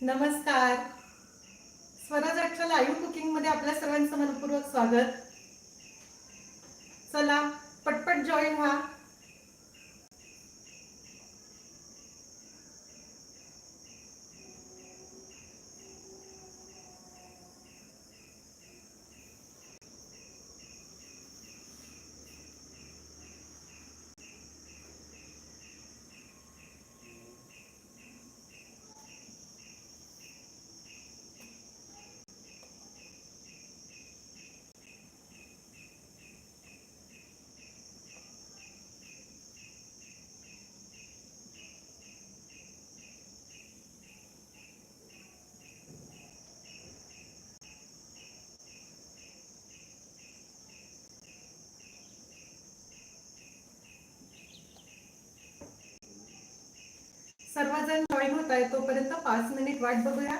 नमस्कार. स्वराज अठरा लाईव्ह कुकिंगमध्ये आपल्या सर्वांचं मनपूर्वक स्वागत. चला पटपट जॉईन व्हा. सर्वजण जॉईन होत आहे तोपर्यंत पाच मिनिट वाट बघूया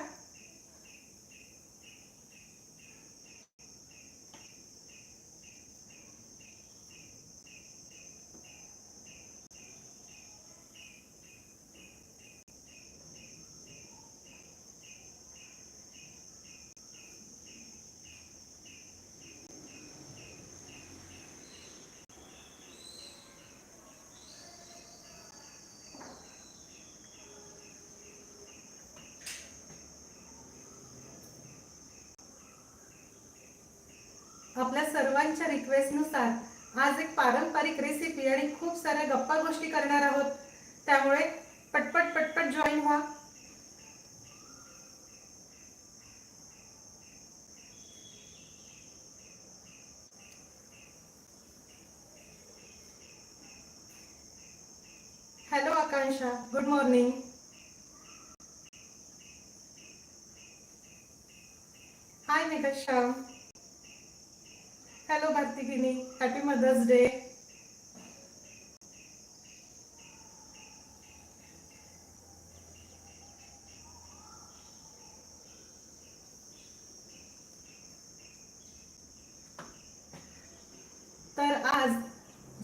आपल्या सर्वांच्या रिक्वेस्टनुसार आज एक पारंपरिक रेसिपी आणि खूप साऱ्या गप्पा गोष्टी करणार आहोत. त्यामुळे पटपट पटपट जॉईन व्हा. Hello Akanksha. Good morning hi Megha Shyam hello happy mother's day तर आज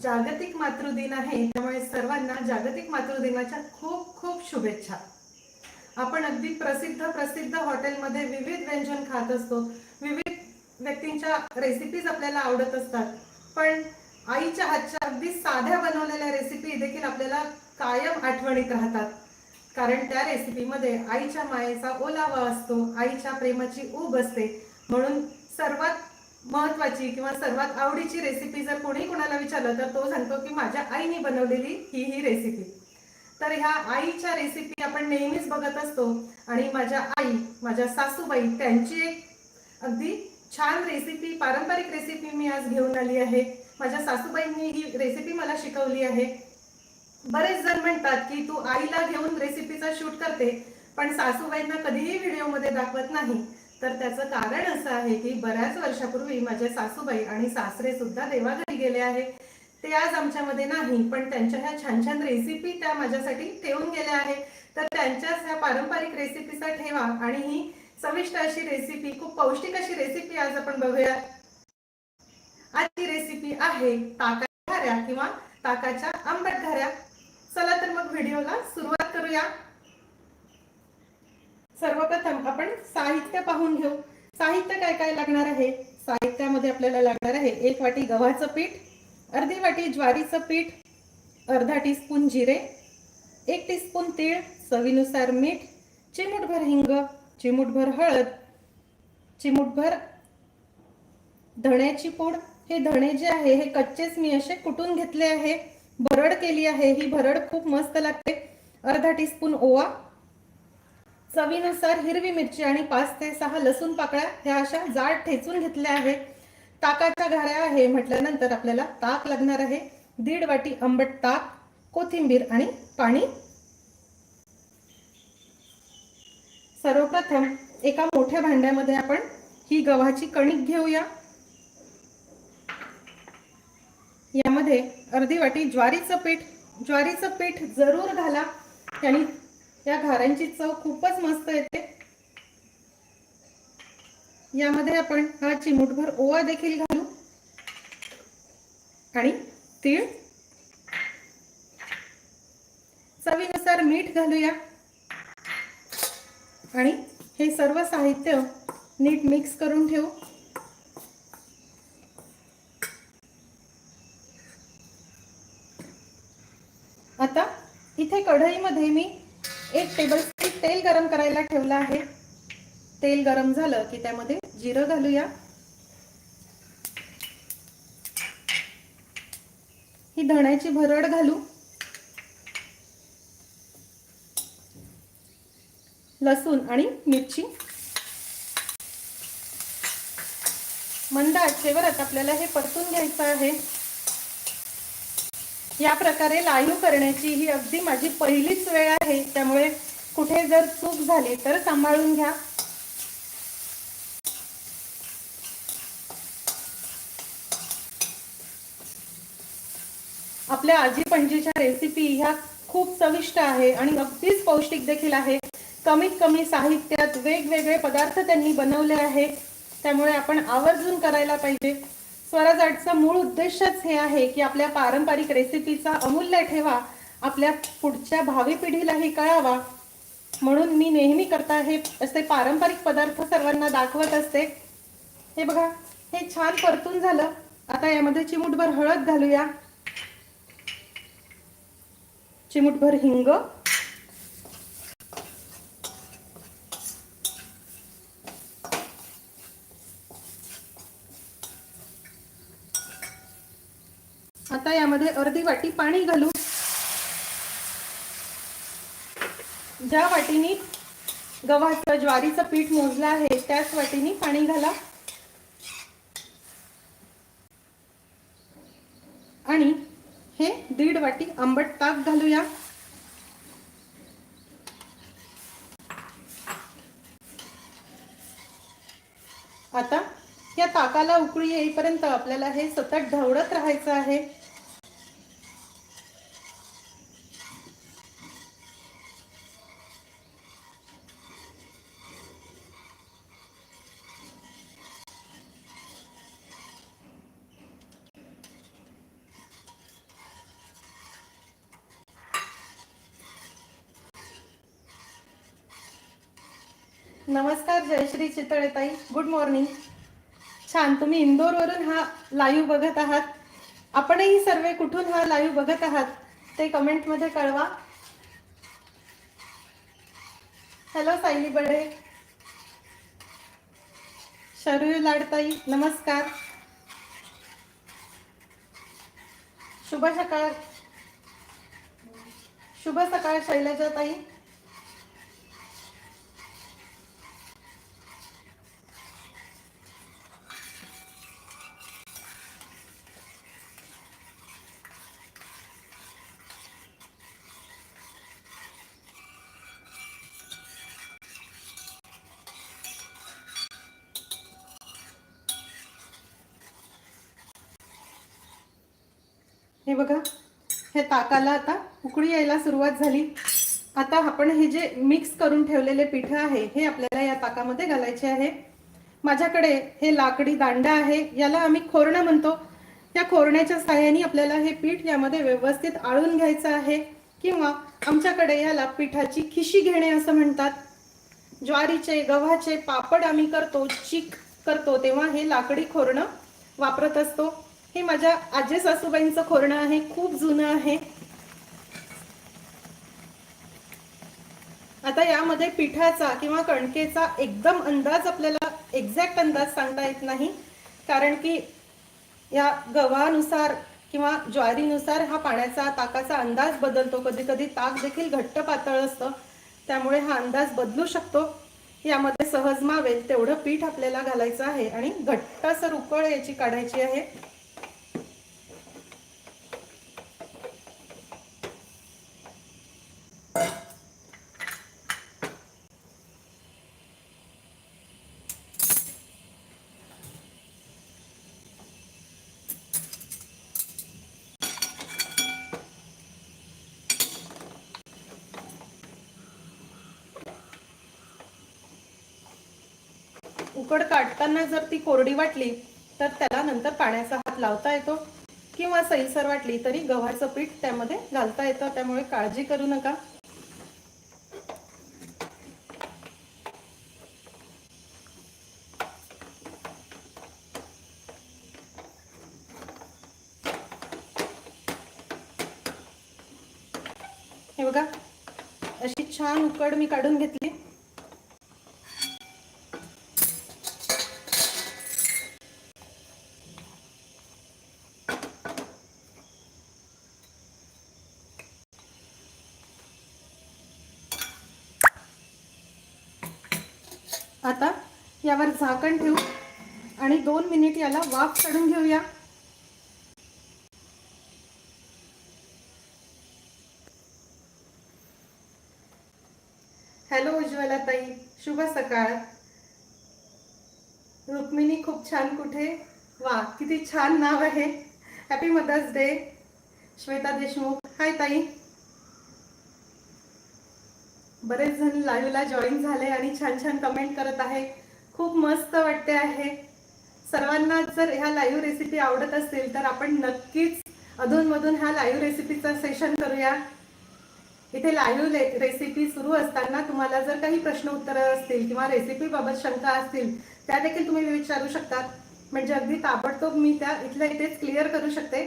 जागतिक मातृदिन आहे. त्यामुळे सर्वांना जागतिक मातृदिनाच्या खूप खूप शुभेच्छा. आपण अगदी प्रसिद्ध प्रसिद्ध हॉटेलमध्ये विविध व्यंजन खात असतो. व्यक्तींच्या रेसिपीज आपल्याला आवडत असतात. पण आईच्या हातच्या अगदी साध्या बनवलेल्या रेसिपी देखील आपल्याला कायम आठवणीत राहतात. कारण त्या रेसिपीमध्ये आईच्या मायेचा ओलावा असतो आईच्या प्रेमाची ऊब असते. म्हणून सर्वात महत्वाची किंवा सर्वात आवडीची रेसिपी जर कोणी कोणाला विचारलं तर तो सांगतो की माझ्या आईने बनवलेली ही ही रेसिपी तर ह्या आईच्या रेसिपी आपण नेहमीच बघत असतो. आणि माझ्या आई माझ्या सासूबाई त्यांची एक अगदी छान रेसिपी पारंपरिक रेसिपी मी आज घेऊन आली आहे. माझ्या सासूबाईंनी ही रेसिपी मला शिकवली आहे. बरेच जण म्हणतात की तू आईला घेऊन रेसिपीचा शूट करते पण सासूबाईंना कधीही व्हिडिओमध्ये दाखवत नाही. तर त्याचं कारण असं आहे की बऱ्याच वर्षापूर्वी माझे सासूबाई आणि सासरे सुद्धा देवाघरी गेले आहे. ते आज आमच्यामध्ये नाही पण त्यांच्या ह्या छान छान रेसिपी त्या माझ्यासाठी ठेवून गेल्या आहे. तर त्यांच्याच ह्या पारंपरिक रेसिपीचा ठेवा आणि ही चविष्ट अशी रेसिपी खूप पौष्टिक अशी रेसिपी आज आपण बघूया आजची रेसिपी आहे ताकाच्या घाऱ्या किंवा ताकाच्या आंबट घाऱ्या चला तर मग व्हिडिओला सुरुवात करूया. सर्वप्रथम आपण साहित्य पाहून घेऊ. साहित्य काय काय लागणार आहे? साहित्यामध्ये आपल्याला लागणार आहे एक वाटी गव्हाचं पीठ अर्धी वाटी ज्वारीचं पीठ अर्धा टीस्पून जिरे एक टीस्पून तीळ चवीनुसार मीठ चिमूटभर हिंग चिमूटभर हळद चिमूटभर धण्याची पूड हे धणे जे आहे हे कच्चेच मी असे कुटून घेतले आहे. भरड केली आहे ही भरड खूप मस्त लागते. अर्धा टीस्पून ओवा चवीनुसार हिरवी मिरची आणि पाच ते सहा लसूण पाकळ्या ह्या अशा जाड ठेचून घेतल्या आहेत. ताकाच्या घाऱ्या आहे म्हटल्यानंतर आपल्याला ताक लागणार आहे. दीड वाटी आंबट ताक कोथिंबीर आणि पाणी सर्वप्रथम एका मोठ्या भांड्यामध्ये आपण ही गव्हाची कणिक घेऊया. यामध्ये अर्धी वाटी ज्वारीचं पीठ ज्वारीचं पीठ जरूर घाला. आणि या घाऱ्यांची चव खूपच मस्त येते. यामध्ये आपण हा चिमूटभर ओवा देखील घालू. आणि तीळ. चवीनुसार मीठ घालूया. आणि हे सर्व साहित्य नीट मिक्स करून ठेवू. आता इथे कढईमध्ये मी एक टेबल तेल गरम करायला ठेवलं आहे. तेल गरम झालं की त्यामध्ये जिरं घालूया. ही धण्याची भरड घालू. लसूण आणि मिरची. मंद आचेवर आता आपल्याला हे परतून घ्यायचं आहे. या प्रकारे लाईव्ह करण्याची ही अगदी माझी पहिलीच वेळ आहे. त्यामुळे कुठे जर चूक झाली तर सांभाळून घ्या. आपल्या आजी पणजीच्या रेसिपी ह्या खूप चविष्ट आहे आणि अगदीच पौष्टिक देखील आहे. कमीत कमी साहित्यात वेगवेगळे पदार्थ त्यांनी बनवले आहेत. त्यामुळे आपण आवर्जून करायला पाहिजे. स्वराज आर्टचा मूळ उद्देशच हे आहे की आपल्या पारंपरिक रेसिपीचा अमूल्य ठेवा. आपल्या पुढच्या भावी पिढीलाही कळावा. म्हणून मी नेहमी करता हे असे पारंपरिक पदार्थ सर्वांना दाखवत असते. हे बघा हे छान परतून झालं. आता यामध्ये चिमूटभर हळद घालूया. चिमूटभर हिंग आता यामध्ये अर्धी वाटी पाणी घालू ज्या वाटीनी गव्हाचं ज्वारीचं पीठ मोजलं आहे त्याच वाटीने पाणी घाला. आणि हे दीड वाटी आंबट ताक घालूया आता या ताकाला उकळी येईपर्यंत आपल्याला हे सतत ढवळत राहायचं आहे. नमस्कार जयश्री चितळेताई. गुड मॉर्निंग छान. तुम्ही इंदोरवरून हा लाईव्ह बघत आहात. आपणही सर्व कुठून हा लाईव्ह बघत आहात ते कमेंटमध्ये कळवा. हॅलो सायली बडे. शरू लाडताई नमस्कार. शुभ सकाळ. शुभ सकाळ शैलजा ताई हे बघा हे ताकाला आता उकळी यायला सुरुवात झाली. आता आपण हे जे मिक्स करून ठेवलेले पीठ आहे हे आपल्याला या ताकामध्ये घालायचे आहे. माझ्याकडे हे लाकडी दांडा आहे याला आम्ही खोरणं म्हणतो. त्या खोरण्याच्या साह्याने आपल्याला हे पीठ यामध्ये व्यवस्थित आळून घ्यायचं आहे किंवा आमच्याकडे याला पिठाची खिशी घेणे असं म्हणतात. ज्वारीचे गव्हाचे पापड आम्ही करतो चीक करतो तेव्हा हे लाकडी खोरणं वापरत असतो. हे माझ्या आजी सासूबाईंचं खोरणं आहे खूप जुनं आहे. आता यामध्ये पिठाचा किंवा कणकेचा एकदम अंदाज आपल्याला एक्झॅक्ट अंदाज सांगता येत नाही. कारण की या गव्हानुसार किंवा ज्वारीनुसार हा पाण्याचा ताकाचा अंदाज बदलतो. कधी कधी ताक देखील घट्ट पातळ असतं. त्यामुळे हा अंदाज बदलू शकतो. यामध्ये सहज मावेल तेवढं पीठ आपल्याला घालायचं आहे आणि घट्ट असं उकळ याची काढायची आहे. उकड काढताना जर ती कोरडी वाटली तर त्याला नंतर पाण्याचा हात लावता येतो. किंवा सैलसर वाटली तरी गव्हाचं पीठ त्यामध्ये घालता येतं. त्यामुळे काळजी करू नका. हे बघा अशी छान उकड मी काढून घेतली. यावर झाकण ठेवू आणि दोन मिनिट याला वाफ काढून घेऊया. हॅलो उज्ज्वला ताई शुभ सकाळ. रुक्मिणी खूप छान कुठे? वा किती छान नाव आहे. Happy mother's day Shweta Deshmukh. Hi ताई. बरेच जण लाईव्हला जॉईन झाले आणि छान छान कमेंट करत आहे खूप मस्त वाटते आहे. सर्वांना जर ह्या लाईव्ह रेसिपी आवडत असतील तर आपण नक्कीच अधूनमधून ह्या लाईव्ह रेसिपीचं सेशन करूया. इथे लाईव्ह रेसिपी सुरू असताना तुम्हाला जर काही प्रश्न उत्तरं असतील किंवा रेसिपीबाबत शंका असतील त्या देखील तुम्ही विचारू शकतात म्हणजे अगदी ताबडतोब मी त्या इथल्या इथेच क्लिअर करू शकते.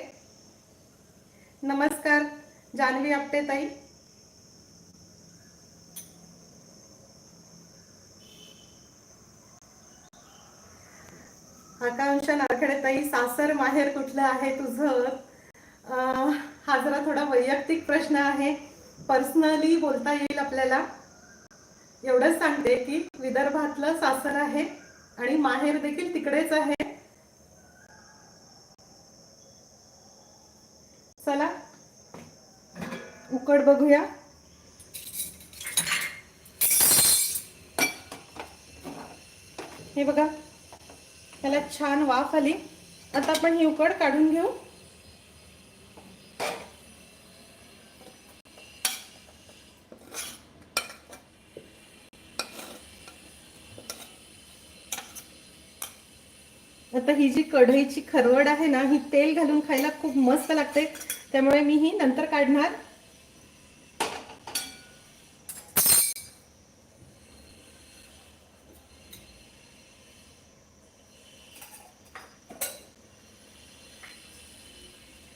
नमस्कार जान्हवी आपटे ताई. आकांक्षा नारखेडे ताई सासर माहेर कुठलं आहे तुझं? हा जरा थोडा वैयक्तिक प्रश्न आहे. पर्सनली बोलता येईल आपल्याला. एवढंच सांगते की विदर्भातलं सासर आहे आणि माहेर देखील तिकडेच आहे. चला उकड बघूया. हे बघा. त्याला छान वाफ आली. आता आपण ही उकड काढून घेऊ. आता ही जी कढईची खरवड आहे ना ही तेल घालून खायला खूप मस्त लागते. त्यामुळे मी ही नंतर काढणार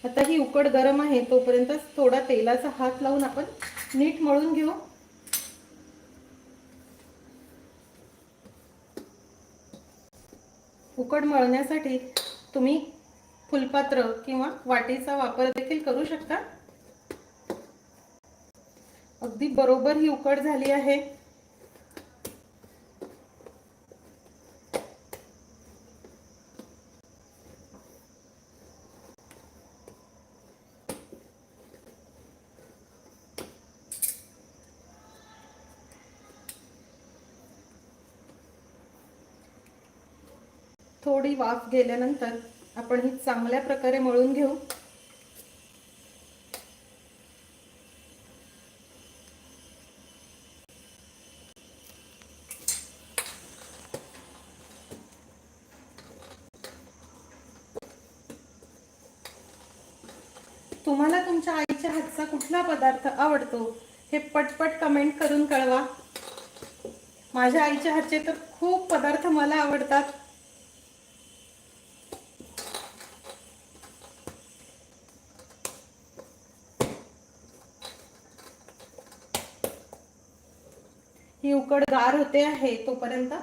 आता ही उकड गरम आहे तोपर्यंत थोडा तेलाचा हात लावून आपण नीट मळून घेऊ. उकड मळण्यासाठी तुम्ही फुलपात्र किंवा वाटीचा वापर देखील करू शकता. अगदी बरोबर ही उकड झाली आहे. थोडी वाफ गेल्यानंतर आपण ही चांगल्या प्रकारे मळून घेऊ. तुम्हाला तुमच्या आईच्या हातचा कुठला पदार्थ आवडतो हे पटपट कमेंट करून कळवा. माझ्या आईच्या हातचे तर खूप पदार्थ मला आवडतात. ही उकड गार होते आहे तोपर्यंत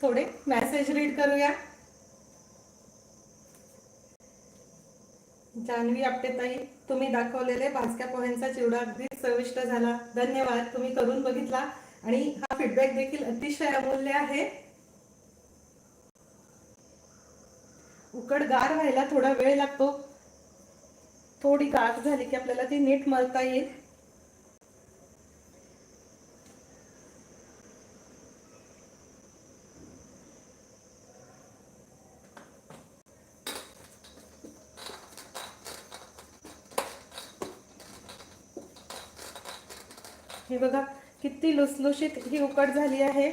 थोडे मॅसेज रीड करूया. जान्हवी आपटेताई तुम्ही दाखवलेले भाजक्या पोह्यांचा चिवडा अगदी चविष्ट झाला. धन्यवाद तुम्ही करून बघितला आणि हा फीडबॅक देखील अतिशय अमूल्य आहे. उकड गार व्हायला थोडा वेळ लागतो. थोडी गार झाली की आपल्याला ती नीट मळता येईल. हे बघा किती लुसलुशीत ही उकड झाली आहे.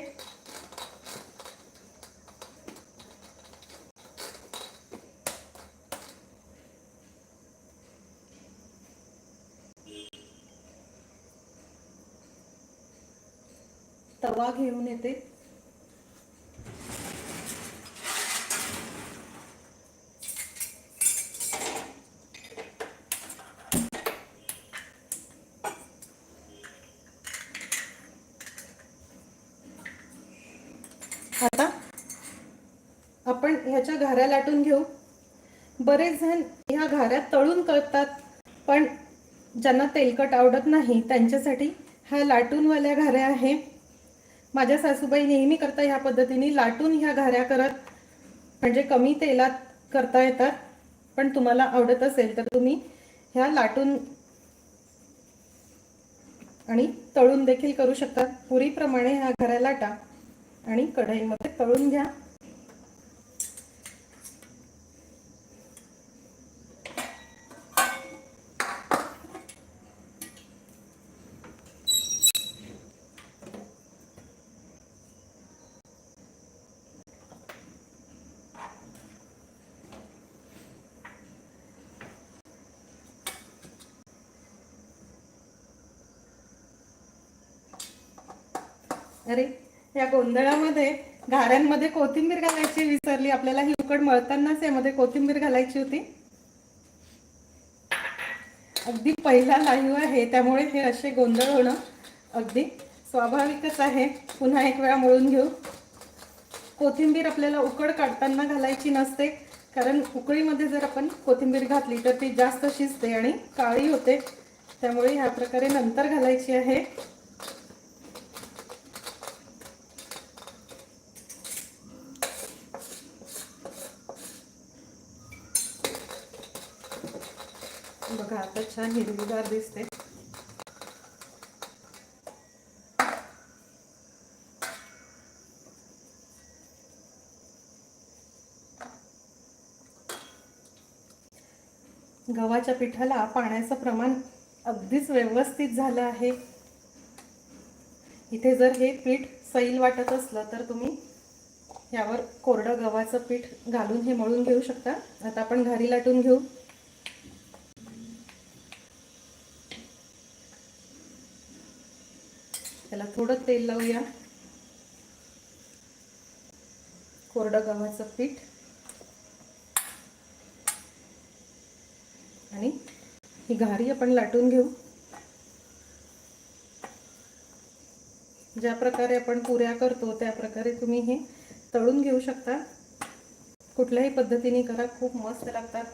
तवा घेऊन येते ह्याच्या घाऱ्या लाटून घेऊ. बरेच जण ह्या घाऱ्या तळून करतात पण ज्यांना तेलकट आवडत नाही त्यांच्यासाठी ह्या लाटूनवाल्या घाऱ्या आहे. माझ्या सासूबाई नेहमी करता ह्या पद्धतीने लाटून ह्या घाऱ्या करत म्हणजे कमी तेलात करता येतात. पण तुम्हाला आवडत असेल तर तुम्ही ह्या लाटून आणि तळून देखील करू शकता. पुरीप्रमाणे ह्या घाऱ्या लाटा आणि कढईमध्ये तळून घ्या. अरे या गोंधळामध्ये घाऱ्यांमध्ये कोथिंबीर घालायची विसरली. आपल्याला ही उकड मळतानाच यामध्ये कोथिंबीर घालायची होती. अगदी पहिला लाईव्ह आहे त्यामुळे हे असे गोंधळ होणं अगदी स्वाभाविकच आहे. पुन्हा एक वेळा मळून घेऊ. कोथिंबीर आपल्याला उकड काढताना घालायची नसते कारण उकळीमध्ये जर आपण कोथिंबीर घातली तर ती जास्त शिजते आणि काळी होते. त्यामुळे ह्या प्रकारे नंतर घालायची आहे. बघा आता छान हिरवीगार दिसते. गव्हाच्या पिठाला पाण्याचं प्रमाण अगदीच व्यवस्थित झालं आहे. इथे जर हे पीठ सैल वाटत असलं तर तुम्ही यावर कोरडं गव्हाचं पीठ घालून हे मळून घेऊ शकता. आता आपण घरी लाटून घेऊ त्याला थोडं तेल लावूया. कोरडं गव्हाचं पीठ. आणि ही घारी आपण लाटून घेऊ. ज्या प्रकारे आपण पुऱ्या करतो त्या प्रकारे तुम्ही हे तळून घेऊ शकता. कुठल्याही पद्धतीने करा खूप मस्त लागतात.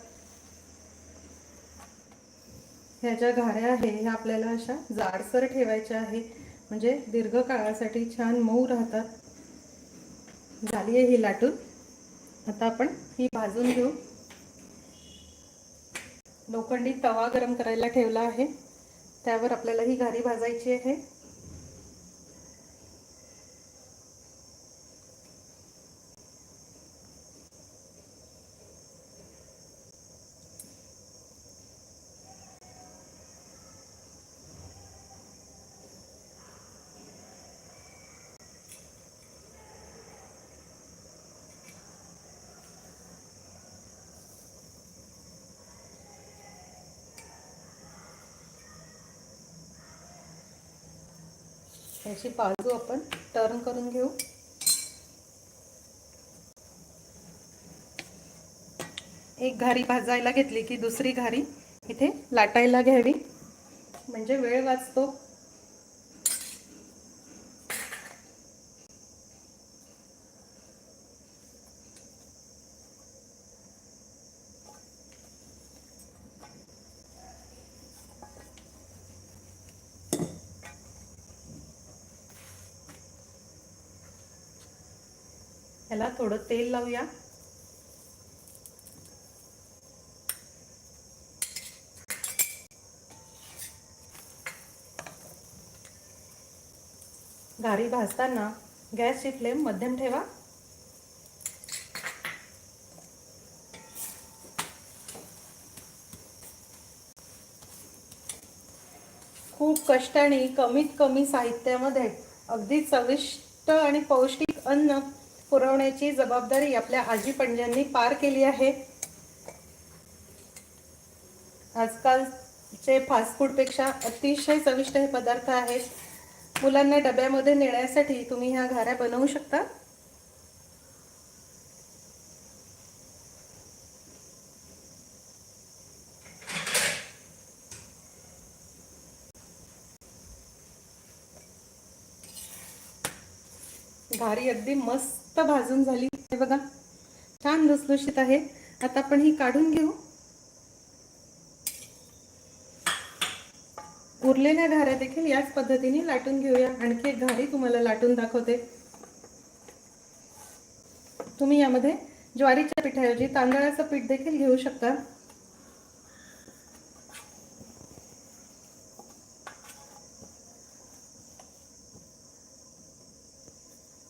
ह्या ज्या घाऱ्या आहे ह्या आपल्याला अशा जाडसर ठेवायच्या आहेत. म्हणजे दीर्घ काळासाठी छान मऊ राहतात. झाली आहे ही लाटून. आता आपण ही भाजून घेऊ. लोखंडी तवा गरम करायला ठेवला आहे. त्यावर आपल्याला ही घारी भाजायची आहे. याची बाजू आपण टर्न करून घेऊ. एक घारी भाजायला घेतली की दुसरी घारी इथे लाटायला घ्यावी. म्हणजे वेळ वाचतो. ह्याला थोडं तेल लावूया. घारी भाजताना गॅसची फ्लेम मध्यम ठेवा. खूप कष्टाने कमीत कमी साहित्यामध्ये अगदी चविष्ट आणि पौष्टिक अन्न पुरवण्याची जबाबदारी आपल्या आजी पणज्यांनी पार केली आहे. आजकालचे फास्ट फूडपेक्षा अतिशय चविष्ट हे पदार्थ आहेत. मुलांना डब्यामध्ये नेण्यासाठी तुम्ही ह्या घाऱ्या बनवू शकता? घारी अगदी मस्त भाजून झाली. हे बघा छान लुसलुशीत आहे. आता आपण ही काढून घेऊ. उरलेल्या घाऱ्या देखील याच पद्धतीने लाटून घेऊया. आणखी एक घारी तुम्हाला लाटून दाखवते. तुम्ही यामध्ये ज्वारीच्या पिठाऐवजी तांदळाचं पीठ देखील घेऊ शकता.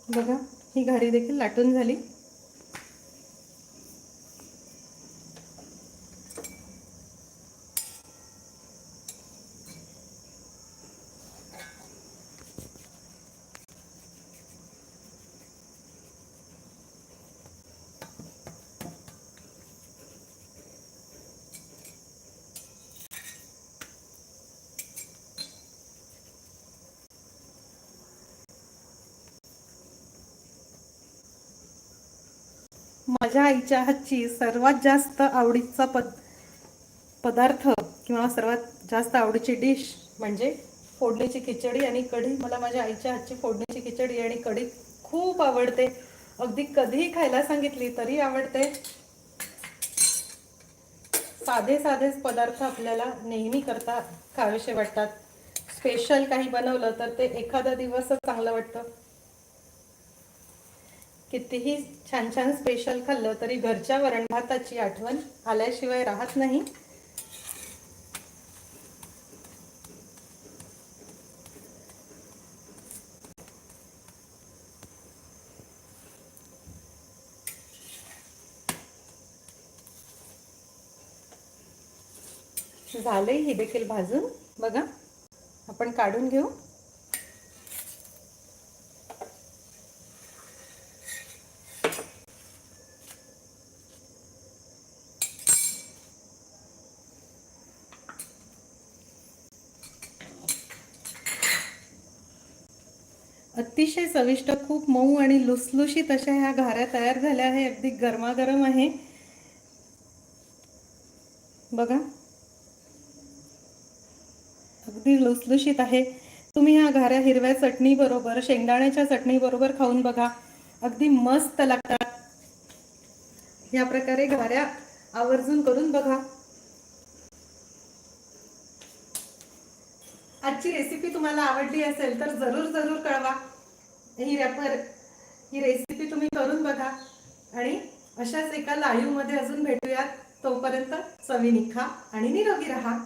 बघा ही घारी देखील लाटून झाली. माझ्या आईच्या हातची सर्वात जास्त आवडीचा पद पदार्थ किंवा सर्वात जास्त आवडीची डिश म्हणजे फोडणीची खिचडी आणि कढी. मला माझ्या आईच्या हातची फोडणीची खिचडी आणि कढी खूप आवडते. अगदी कधीही खायला सांगितली तरी आवडते. साधे साधेच पदार्थ आपल्याला नेहमी करता खावेसे वाटतात. स्पेशल काही बनवलं तर ते एखादा दिवसच चांगलं वाटतं. कितीही छान छान स्पेशल खाल्लं तरी घरच्या वरण भाताची आठवण आल्याशिवाय राहत नाही. झालंय ही देखील भाजून. बघा आपण काढून घेऊ. अतिशय चविष्ट खूप मऊ आणि लुसलुशीत अशा ह्या घाऱ्या तयार झाल्या आहे अगदी गरमागरम आहे. बघा. अगदी लुसलुशीत आहे. तुम्ही ह्या घाऱ्या हिरव्या चटणी बरोबर शेंगदाण्याच्या चटणी बरोबर खाऊन बघा. अगदी मस्त लागतात. या प्रकारे घाऱ्या आवर्जून करून बघा. आजची रेसिपी तुम्हाला आवडली असेल तर जरूर जरूर कळवा. ही रॅपर ही रेसिपी तुम्ही करून बघा. आणि अशाच एका लाईव्हमध्ये अजून भेटूयात. तोपर्यंत चवीनी निखा आणि निरोगी राहा.